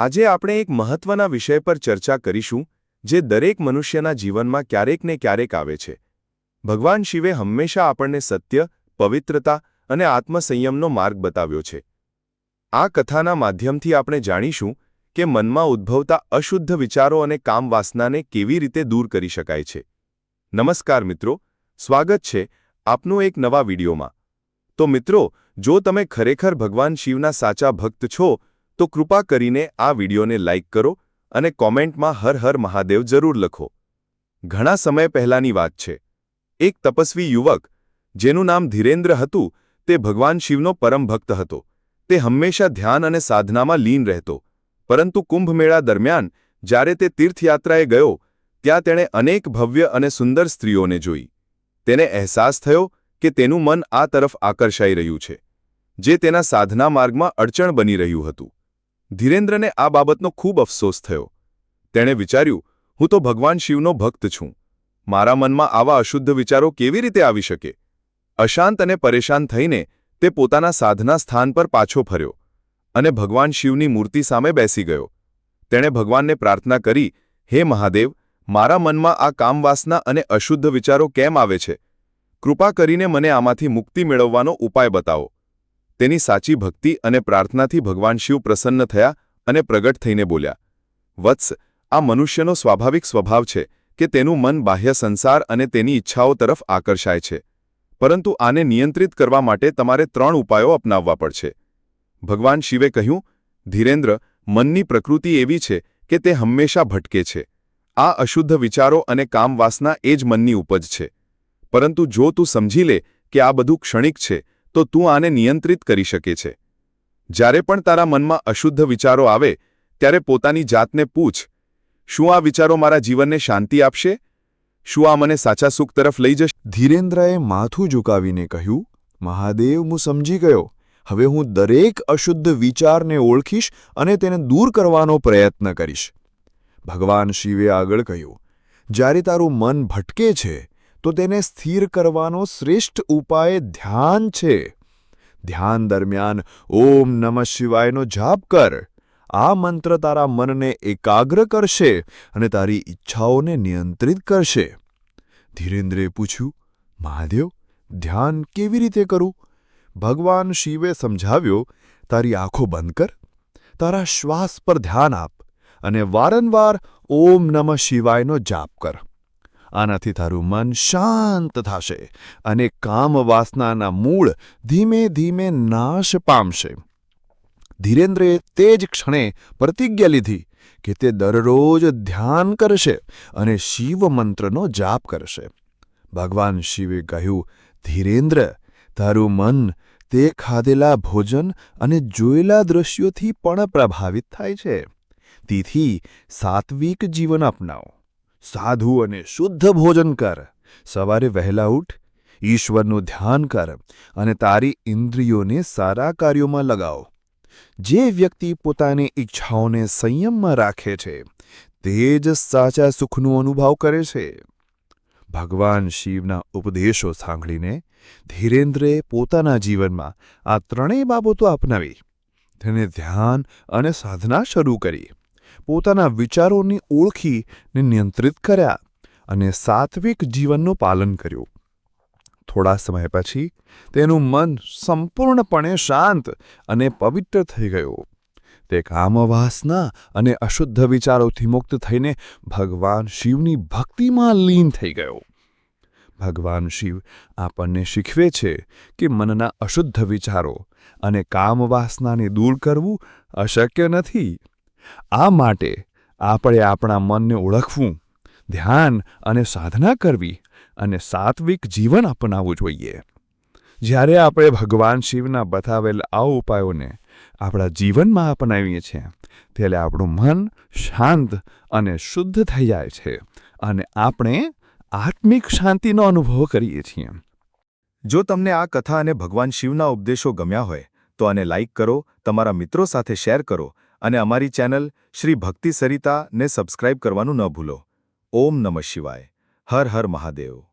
આજે આપણે એક મહત્વના વિષય પર ચર્ચા કરીશું, જે દરેક મનુષ્યના જીવનમાં ક્યારેક ને ક્યારેક આવે છે. ભગવાન શિવે હંમેશા આપણને સત્ય, પવિત્રતા અને આત્મસંયમનો માર્ગ બતાવ્યો છે. આ કથાના માધ્યમથી આપણે જાણીશું કે મનમાં ઉદ્ભવતા અશુદ્ધ વિચારો અને કામવાસનાને કેવી રીતે દૂર કરી શકાય છે. નમસ્કાર મિત્રો, સ્વાગત છે આપનું એક નવા વિડીયોમાં. તો મિત્રો, જો તમે ખરેખર ભગવાન શિવના સાચા ભક્ત છો તો કૃપા કરીને આ વિડીયોને લાઇક કરો અને કોમેન્ટમાં હર હર મહાદેવ જરૂર લખો. ઘણા સમય પહેલાંની વાત છે. એક તપસ્વી યુવક, જેનું નામ ધીરેન્દ્ર હતું, તે ભગવાન શિવનો પરમ ભક્ત હતો. તે હંમેશા ધ્યાન અને સાધનામાં લીન રહેતો. પરંતુ કુંભમેળા દરમિયાન, જ્યારે તે તીર્થયાત્રાએ ગયો, ત્યાં તેણે અનેક ભવ્ય અને સુંદર સ્ત્રીઓને જોઈ. તેને અહેસાસ થયો કે તેનું મન આ તરફ આકર્ષાઈ રહ્યું છે, જે તેના સાધના માર્ગમાં અડચણ બની રહ્યું હતું. ધીરેન્દ્રને આ બાબતનો ખૂબ અફસોસ થયો. તેણે વિચાર્યું, હું તો ભગવાન શિવનો ભક્ત છું. મારા મનમાં આવા અશુદ્ધ વિચારો કેવી રીતે આવી શકે? અશાંત અને પરેશાન થઈને તે પોતાના સાધના સ્થાન પર પાછો ફર્યો અને ભગવાન શિવની મૂર્તિ સામે બેસી ગયો. તેણે ભગવાનને પ્રાર્થના કરી, હે મહાદેવ, મારા મનમાં આ કામવાસના અને અશુદ્ધ વિચારો કેમ આવે છે? કૃપા કરીને મને આમાંથી મુક્તિ મેળવવાનો ઉપાય બતાવો. તેની સાચી ભક્તિ અને પ્રાર્થનાથી ભગવાન શિવ પ્રસન્ન થયા અને પ્રગટ થઈને બોલ્યા, વત્સ, આ મનુષ્યનો સ્વાભાવિક સ્વભાવ છે કે તેનું મન બાહ્ય સંસાર અને તેની ઈચ્છાઓ તરફ આકર્ષાય છે. પરંતુ આને નિયંત્રિત કરવા માટે તમારે ત્રણ ઉપાયો અપનાવવા પડશે. ભગવાન શિવે કહ્યું, ધીરેન્દ્ર, મનની પ્રકૃતિ એવી છે કે તે હંમેશા ભટકે છે. આ અશુદ્ધ વિચારો અને કામવાસના એ જ મનની ઉપજ છે. પરંતુ જો તું સમજી લે કે આ બધું ક્ષણિક છે તો તું આને નિયંત્રિત કરી શકે છે. જ્યારે પણ તારા મનમાં અશુદ્ધ વિચારો આવે, ત્યારે પોતાની જાતને પૂછ, શું આ વિચારો મારા જીવનને શાંતિ આપશે? શું આ મને સાચા સુખ તરફ લઈ જશે? ધીરેન્દ્રએ માથું ઝુકાવીને કહ્યું, મહાદેવ, હું સમજી ગયો. હવે હું દરેક અશુદ્ધ વિચારને ઓળખીશ અને તેને દૂર કરવાનો પ્રયત્ન કરીશ. ભગવાન શિવે આગળ કહ્યું, જ્યારે તારું મન ભટકે છે તો તેને સ્થિર કરવાનો શ્રેષ્ઠ ઉપાય ધ્યાન છે. ધ્યાન દરમિયાન ઓમ નમઃ શિવાયનો જાપ કર. આ મંત્ર તારા મનને એકાગ્ર કરશે અને તારી ઈચ્છાઓને નિયંત્રિત કરશે. ધીરેન્દ્રે પૂછ્યું, મહાદેવ, ધ્યાન કેવી રીતે કરું? ભગવાન શિવે સમજાવ્યો, તારી આંખો બંધ કર. તારા શ્વાસ પર ધ્યાન આપ અને વારંવાર ઓમ નમઃ શિવાયનો જાપ કર. આનાથી તારું મન શાંત થશે અને કામવાસનાના મૂળ ધીમે ધીમે નાશ પામશે. ધીરેન્દ્રએ તે જ ક્ષણે પ્રતિજ્ઞા લીધી કે તે દરરોજ ધ્યાન કરશે અને શિવ મંત્રનો જાપ કરશે. ભગવાન શિવે કહ્યું, ધીરેન્દ્ર, તારું મન તે ખાધેલા ભોજન અને જોયેલા દૃશ્યોથી પણ પ્રભાવિત થાય છે. તેથી સાત્વિક જીવન અપનાવો. સાધુ અને શુદ્ધ ભોજન કર. સવારે વહેલા ઉઠ, ઈશ્વરનું ધ્યાન કર અને તારી ઇન્દ્રિયોને સારા કાર્યોમાં લગાવો. જે વ્યક્તિ પોતાની ઈચ્છાઓને સંયમમાં રાખે છે, તે જ સાચા સુખનો અનુભવ કરે છે. ભગવાન શિવના ઉપદેશો સાંભળીને ધીરેન્દ્રે પોતાના જીવનમાં આ ત્રણેય બાબતો અપનાવી. તેને ધ્યાન અને સાધના શરૂ કરી. પોતાના વિચારોની ઓળખીને નિયંત્રિત કર્યા અને સાત્વિક જીવનનું પાલન કર્યું. થોડા સમય પછી તેનું મન સંપૂર્ણપણે શાંત અને પવિત્ર થઈ ગયું. તે કામવાસના અને અશુદ્ધ વિચારોથી મુક્ત થઈને ભગવાન શિવની ભક્તિમાં લીન થઈ ગયો. ભગવાન શિવ આપણને શીખવે છે કે મનના અશુદ્ધ વિચારો અને કામવાસનાને દૂર કરવું અશક્ય નથી. આ માટે આપણે આપણા મનને ઓળખવું, ધ્યાન અને સાધના કરવી અને સાત્વિક જીવન અપનાવવું જોઈએ. જ્યારે આપણે ભગવાન શિવના બતાવેલ આ ઉપાયોને આપણા જીવનમાં અપનાવીએ છીએ, ત્યારે આપણું મન શાંત અને શુદ્ધ થઈ જાય છે અને આપણે આત્મિક શાંતિનો અનુભવ કરીએ છીએ. જો તમને આ કથા અને ભગવાન શિવના ઉપદેશો ગમ્યા હોય, તો આને લાઇક કરો, તમારા મિત્રો સાથે શેર કરો અને અમારી ચેનલ શ્રી ભક્તિ સરિતાને સબસ્ક્રાઇબ કરવાનું ન ભૂલો. ઓમ નમઃ શિવાય. હર હર મહાદેવ.